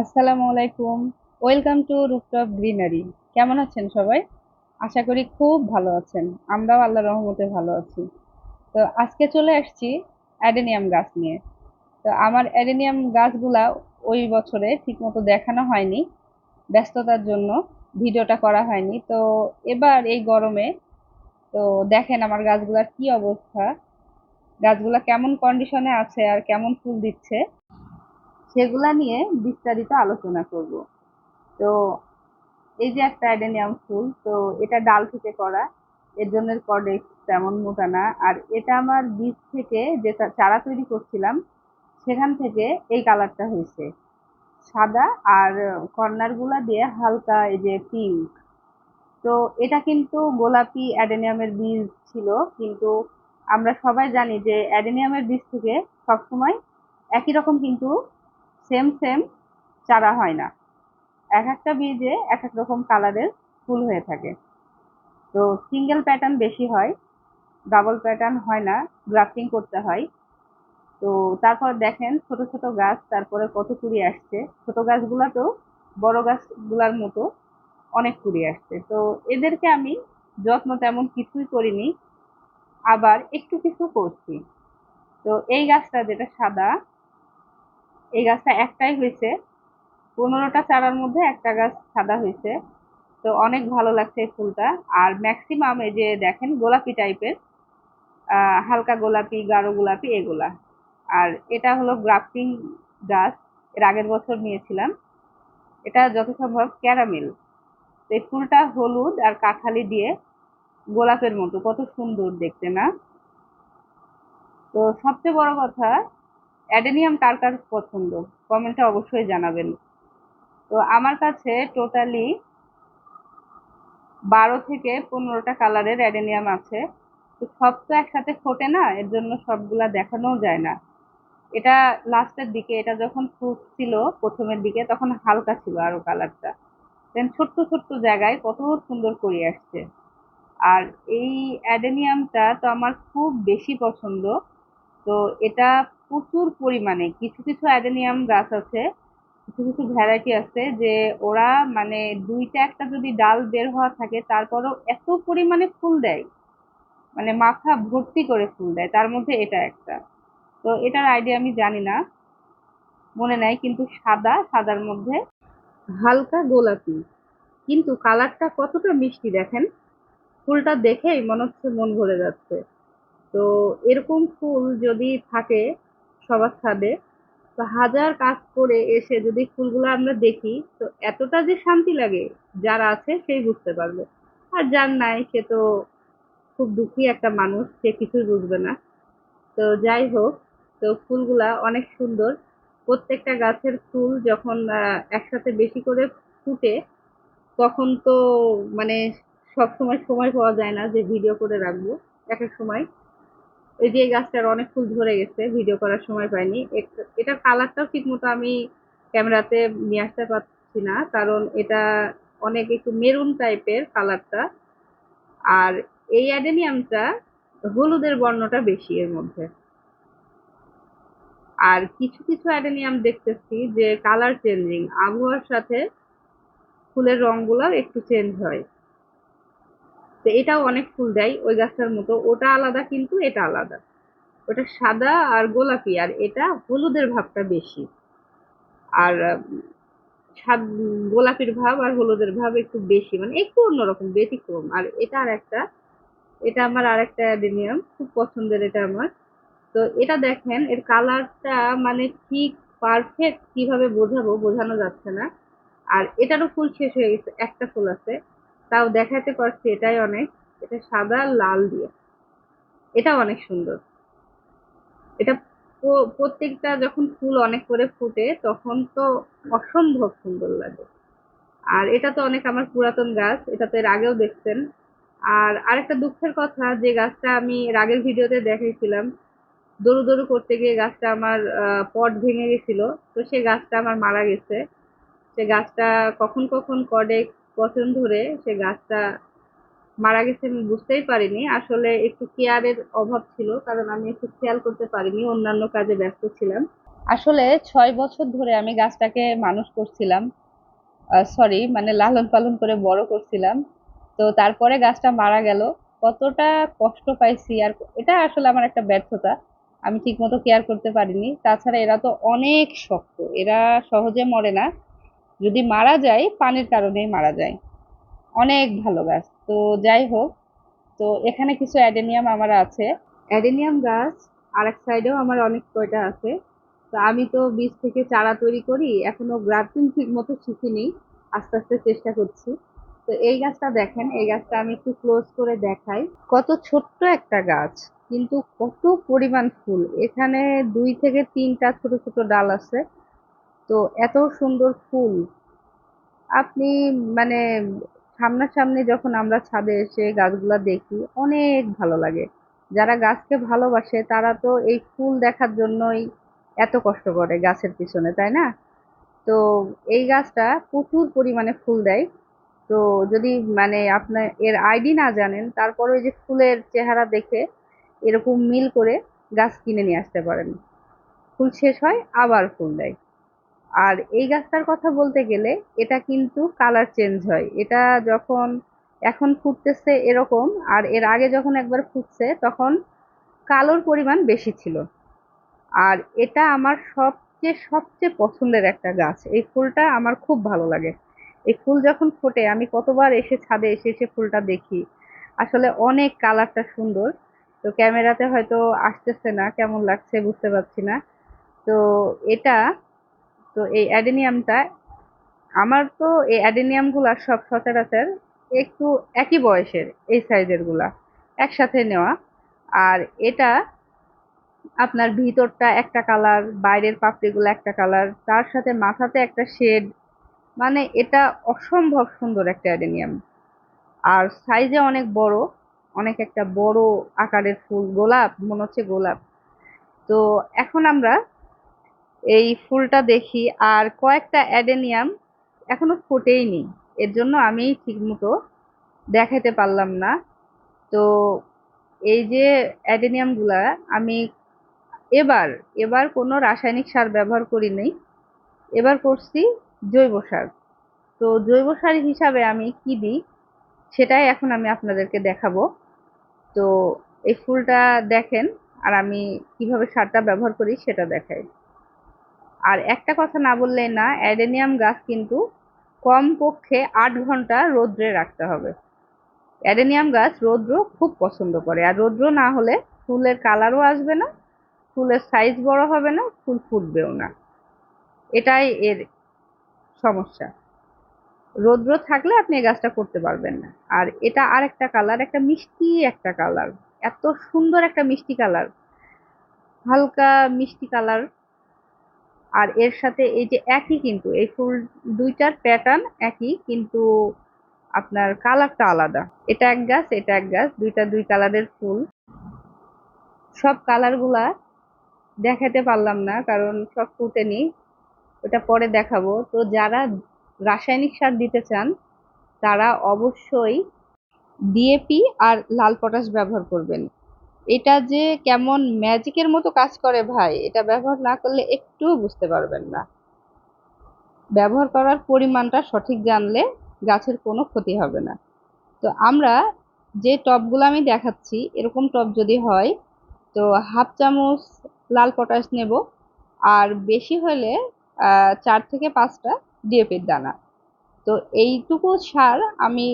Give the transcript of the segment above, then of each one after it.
আসসালামু আলাইকুম। Welcome to rooftop greenery কেমন আছেন সবাই? আশা করি খুব ভালো আছেন। আমরাও আল্লাহ রহমতে ভালো আছি। তো আজকে চলে আসছি অ্যাডেনিয়াম গাছ নিয়ে। তো আমার অ্যাডেনিয়াম গাছগুলা ওই বছরে ঠিকমতো দেখানো হয়নি, ব্যস্ততার জন্য ভিডিওটা করা হয়নি। তো এবার এই গরমে, তো দেখেন আমার গাছগুলার কি অবস্থা। গাছগুলা কেমন কন্ডিশনে আছে আর কেমন ফুল দিচ্ছে। সেগুলা নিয়ে বিস্তারিত আলোচনা করব। তো এই যে একটা অ্যাডেনিয়াম ফুল, তো এটা ডাল থেকে করা। এর জন্য কর্ডেক্স তেমন মোটা না। আর এটা আমার বীজ থেকে যে চারা তৈরি করছিলাম, সেখান থেকে এই কালারটা হয়েছে। সাদা আর কর্নারগুলা দিয়ে হালকা এই যে পিঙ্ক। তো এটা কিন্তু গোলাপি অ্যাডেনিয়ামের বীজ ছিল, কিন্তু আমরা সবাই জানি যে অ্যাডেনিয়ামের বীজ থেকে সবসময় একই রকম কিন্তু সেম সেম চারা হয় না। এক একটা বীজে এক এক রকম কালারের ফুল হয়ে থাকে। তো সিঙ্গেল প্যাটার্ন বেশি হয় ডাবল প্যাটার্ন হয় না গ্রাফটিং করতে হয়। তো তারপর দেখেন ছোট ছোট গাছ, তারপরে কত কুড়ি আসছে। ছোট গাছগুলোতেও বড় গাছগুলার মতো অনেক কুড়ি আসছে। তো এদেরকে আমি যত্ন তেমন কিছুই করিনি, আবার একটু কিছু করছি। তো এই গাছটা যেটা সাদা এই গাছটা একটাই হয়েছে। পনেরোটা চারার মধ্যে একটা গাছ সাদা হয়েছে। তো অনেক ভালো লাগছে এই ফুলটা। আর ম্যাক্সিমাম এই যে দেখেন, গোলাপি টাইপের হালকা গোলাপি, গাঢ় গোলাপি, এগুলা। আর এটা হলো গ্রাফটিং গাছ, এর আগের বছর নিয়েছিলাম। এটা যত সম্ভব ক্যারামেল এই ফুলটা হলুদ আর কাঠালি দিয়ে গোলাপের মতো, কত সুন্দর দেখতে না? তো সবচেয়ে বড় কথা অ্যাডেনিয়াম কার কার পছন্দ? কমেন্টে অবশ্যই জানাবেন। তো আমার কাছে টোটালি বারো থেকে পনেরোটা কালারের অ্যাডেনিয়াম আছে। তো সব তো একসাথে ফোটে না, এর জন্য সবগুলা দেখানোও যায় না। এটা লাস্টের দিকে, এটা যখন ফুটছিল প্রথমের দিকে, তখন হালকা ছিল আরও কালারটা। দেন ছোট্ট ছোট্ট জায়গায় কত সুন্দর করে আসছে। আর এই অ্যাডেনিয়ামটা তো আমার খুব বেশি পছন্দ। তো এটা প্রচুর পরিমাণে, কিছু কিছু অ্যাডেনিয়াম গাছ আছে, কিছু কিছু ভ্যারাইটি আছে যে ওরা মানে দুইটা একটা যদি ডাল বের হওয়া থাকে তারপরও এত পরিমাণে ফুল দেয় মানে মাথা ভর্তি করে ফুল দেয়, তার মধ্যে এটা একটা। তো এটার আইডিয়া আমি জানি না, মনে নাই, কিন্তু সাদা, সাদার মধ্যে হালকা গোলাপি। কিন্তু কালারটা কতটা মিষ্টি দেখেন, ফুলটা দেখেই মনে হচ্ছে মন ভরে যাচ্ছে। তো এরকম ফুল যদি থাকে সবার ছাদে। তো হাজার কাজ করে এসে যদি ফুলগুলো আমরা দেখি, তো এতটা যে শান্তি লাগে, যার আছে সেই বুঝতে পারবে। আর যার নাই, সে তো খুব দুঃখী একটা মানুষ, সে কিছুই বুঝবে না। তো যাই হোক, তো ফুলগুলা অনেক সুন্দর। প্রত্যেকটা গাছের ফুল যখন একসাথে বেশি করে ফুটে, তখন তো মানে সব সময় সময় পাওয়া যায় না যে ভিডিও করে রাখব, এক এক সময়। এই যে গাছটার অনেক ফুল ধরে গেছে ভিডিও করার সময় পাইনি। এটার কালারটাও ঠিক মতো আমি ক্যামেরাতে নিয়ে আসতে পারছি না, কারণ এটা অনেক একটু মেরুন টাইপের কালারটা আর এই অ্যাডেনিয়ামটা হলুদের বর্ণটা বেশি এর মধ্যে। আর কিছু কিছু অ্যাডেনিয়াম দেখতেছি যে কালার চেঞ্জিং আবহাওয়ার সাথে ফুলের রঙগুলো একটু চেঞ্জ হয়। তো এটাও অনেক ফুল দেয় ওই গাছটার মতো। ওটা আলাদা কিন্তু এটা আলাদা। ওটা সাদা আর গোলাপি আর এটা হলুদের ভাবটা বেশি। আর সাদ, গোলাপির ভাব আর হলুদের ভাব একটু বেশি। মানে একটু অন্যরকম, ব্যতিক্রম। আর এটা আর একটা, এটা আমার আর একটা অ্যাডেনিয়াম, খুব পছন্দের এটা আমার। তো এটা দেখেন, এর কালারটা মানে ঠিক পারফেক্ট কীভাবে বোঝাবো বোঝানো যাচ্ছে না। আর এটারও ফুল শেষ হয়ে গেছে, একটা ফুল আছে। তাও দেখাতে পারছি এটাই অনেক। এটা সাদা, লাল দিয়ে। এটাও অনেক সুন্দর। এটা প্রত্যেকটা যখন ফুল অনেক করে ফুটে, তখন তো অসম্ভব সুন্দর লাগে। আর এটা তো অনেক আমার পুরাতন গাছ, এটা তো এর আগেও দেখছেন। আর আরেকটা দুঃখের কথা, যে গাছটা আমি এর আগের ভিডিওতে দেখাইছিলাম দরু দরু করতে গিয়ে গাছটা আমার পট ভেঙে গেছিল। তো সে গাছটা আমার মারা গেছে। সে গাছটা কখন কখন কডে বছর ধরে সে গাছটা মারা গেছে আমি বুঝতেই পারিনি। আসলে একটু কেয়ারের অভাব ছিল, কারণ আমি একটু খেয়াল করতে পারিনি, অন্যান্য কাজে ব্যস্ত ছিলাম। আসলে ছয় বছর ধরে আমি গাছটাকে মানুষ করছিলাম সরি মানে লালন পালন করে বড় করছিলাম। তো তারপরে গাছটা মারা গেল, কতটা কষ্ট পাইছি আর এটা আসলে আমার একটা ব্যর্থতা। আমি ঠিকমতো কেয়ার করতে পারিনি। তাছাড়া এরা তো অনেক শক্ত, এরা সহজে মরে না। যদি মারা যায়, পানির কারণেই মারা যায়। অনেক ভালো গাছ। তো যাই হোক, তো এখানে কিছু অ্যাডেনিয়াম আমার আছে। অ্যাডেনিয়াম গাছ আর এক সাইডেও আমার অনেক কয়টা আছে। তো আমি তো বীজ থেকে চারা তৈরি করি, এখনও গ্রাফটিং ঠিক মতো শিখিনি আস্তে আস্তে চেষ্টা করছি। তো এই গাছটা দেখেন, এই গাছটা আমি একটু ক্লোজ করে দেখাই। কত ছোট্ট একটা গাছ, কিন্তু কত পরিমাণ ফুল। এখানে দুই থেকে তিনটা ছোট ছোট ডাল আছে। তো এত সুন্দর ফুল। আপনি মানে সামনাসামনি যখন আমরা ছাদে এসে গাছগুলা দেখি, অনেক ভালো লাগে। যারা গাছকে ভালোবাসে, তারা তো এই ফুল দেখার জন্যই এত কষ্ট করে গাছের পিছনে, তাই না? তো এই গাছটা প্রচুর পরিমাণে ফুল দেয়। তো যদি মানে আপনার এর আইডি না জানেন, তারপরে ওই যে ফুলের চেহারা দেখে এরকম মিল করে গাছ কিনে নিয়ে আসতে পারেন। ফুল শেষ হয়, আবার ফুল দেয়। আর এই গাছটার কথা বলতে গেলে এটা কিন্তু কালার চেঞ্জ হয়। এটা যখন এখন ফুটতেছে এরকম আর এর আগে যখন একবার ফুটছে তখন কালোর পরিমাণ বেশি ছিল। আর এটা আমার সবচেয়ে সবচেয়ে পছন্দের একটা গাছ। এই ফুলটা আমার খুব ভালো লাগে। এই ফুল যখন ফোটে, আমি কতবার এসে ছাদে এসে এসে ফুলটা দেখি। আসলে অনেক কালারটা সুন্দর। তো ক্যামেরাতে হয়তো আসতেছে না, কেমন লাগছে বুঝতে পারছি না। তো এটা তো এই অ্যাডেনিয়ামটা, আমার তো এই অ্যাডেনিয়ামগুলা সব সচরাচর একটু একই বয়সের এই সাইজেরগুলা একসাথে নেওয়া। আর এটা আপনার ভিতরটা একটা কালার, বাইরের পাপড়িগুলো একটা কালার, তার সাথে মাথাতে একটা শেড মানে এটা অসম্ভব সুন্দর একটা অ্যাডেনিয়াম। আর সাইজে অনেক বড়, অনেক একটা বড় আকারের ফুল, গোলাপ, মনে হচ্ছে গোলাপ। তো এখন আমরা এই ফুলটা দেখি, আর কয়েকটা অ্যাডেনিয়াম এখনও ফোটেইনি। এর জন্য আমি ঠিকমতো দেখাতে পারলাম না। তো এই যে অ্যাডেনিয়ামগুলা, আমি এবার এবার কোনো রাসায়নিক সার ব্যবহার করি করিনি এবার করছি জৈব সার। তো জৈব সার হিসাবে আমি কি দিই, সেটাই এখন আমি আপনাদেরকে দেখাবো। তো এই ফুলটা দেখেন, আর আমি কীভাবে সারটা ব্যবহার করি সেটা দেখাই। আর একটা কথা না বললেই না, অ্যাডেনিয়াম গাছ কিন্তু কমপক্ষে আট ঘণ্টা রোদ্রে রাখতে হবে। অ্যাডেনিয়াম গাছ রৌদ্র খুব পছন্দ করে। আর রৌদ্র না হলে ফুলের কালারও আসবে না, ফুলের সাইজ বড় হবে না, ফুল ফুটবেও না। এটাই এর সমস্যা। রৌদ্র থাকলে আপনি এই গাছটা করতে পারবেন না। আর এটা আর একটা কালার একটা মিষ্টি একটা কালার এত সুন্দর একটা মিষ্টি কালার হালকা মিষ্টি কালার আর এর সাথে এই যে একই কিন্তু, এই ফুল দুইটার প্যাটার্ন একই, কিন্তু আপনার কালারটা আলাদা। এটা এক গাছ, এটা এক গাছ, দুইটা দুই কালারের ফুল। সব কালারগুলা দেখাতে পারলাম না, কারণ সব ফুটেনি। ওটা পরে দেখাবো। তো যারা রাসায়নিক সার দিতে চান, তারা অবশ্যই ডিএপি আর লাল পটাশ ব্যবহার করবেন। এটা যে কেমন ম্যাজিকের মতো কাজ করে ভাই, এটা ব্যবহার না করলে একটুও বুঝতে পারবেন না। ব্যবহার করার পরিমাণটা সঠিক জানলে গাছের কোনো ক্ষতি হবে না। তো আমরা যে টবগুলো আমি দেখাচ্ছি, এরকম টব যদি হয়, তো হাফ চামচ লাল পটাশ নেব, আর বেশি হলে চার থেকে পাঁচটা ডিএপির দানা। তো এইটুকু সার আমি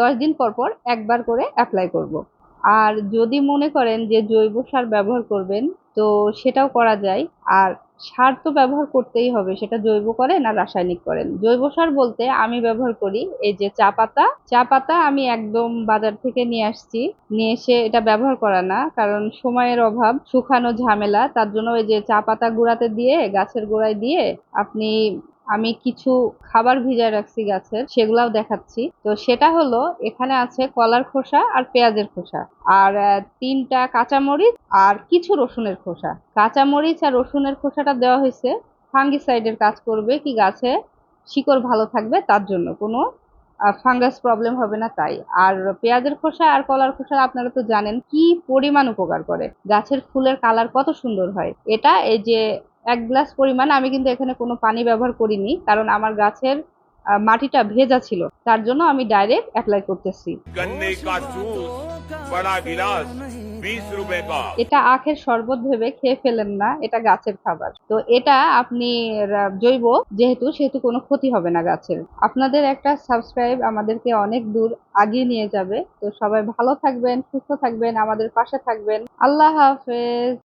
দশ দিন পর পর একবার করে অ্যাপ্লাই করব। আর যদি মনে করেন যে জৈব সার ব্যবহার করবেন, তো সেটাও করা যায়। আর সার তো ব্যবহার করতেই হবে, সেটা জৈব করেন আর রাসায়নিক করেন। জৈব সার বলতে আমি ব্যবহার করি এই যে চা পাতা। চা পাতা আমি একদম বাজার থেকে নিয়ে আসছি, নিয়ে এসে এটা ব্যবহার করা না, কারণ সময়ের অভাব, শুকানো ঝামেলা, তার জন্য ওই যে চা পাতা গুঁড়াতে দিয়ে, গাছের গোড়ায় দিয়ে আপনি আমি কিছু খাবার ভিজায় রাখছি গাছের, সেগুলাও দেখাচ্ছি। তো সেটা হলো, এখানে আছে কলার খোসা আর পেঁয়াজের খোসা। আর তিনটা কাঁচামরিচ আর কিছু রসুনের খোসা। কাঁচামরিচ আর রসুনের খোসাটা দেওয়া হয়েছে, ফাঙ্গিসাইডের কাজ করবে কি গাছে শিকড় ভালো থাকবে তার জন্য। কোনো ফাঙ্গাস প্রবলেম হবে না তাই। আর পেঁয়াজের খোসা আর কলার খোসা আপনারা তো জানেন কি পরিমাণ উপকার করে। গাছের ফুলের কালার কত সুন্দর হয়। এটা এই যে এক গ্লাস পরিমাণ আমি কিন্তু এখানে কোনো পানি ব্যবহার করিনি কারণ আমার গাছের মাটিটা ভেজা ছিল। তার জন্য আমি ডাইরেক্ট অ্যাপ্লাই করতেছি। এটা আখের শরবত ভেবে খেয়ে ফেলেন না এটা গাছের খাবার। তো এটা আপনি জৈব যেহেতু সেহেতু কোনো ক্ষতি হবে না গাছের। আপনাদের একটা সাবস্ক্রাইব আমাদেরকে অনেক দূর আগিয়ে নিয়ে যাবে। তো সবাই ভালো থাকবেন সুস্থ থাকবেন আমাদের পাশে থাকবেন। আল্লাহ হাফেজ।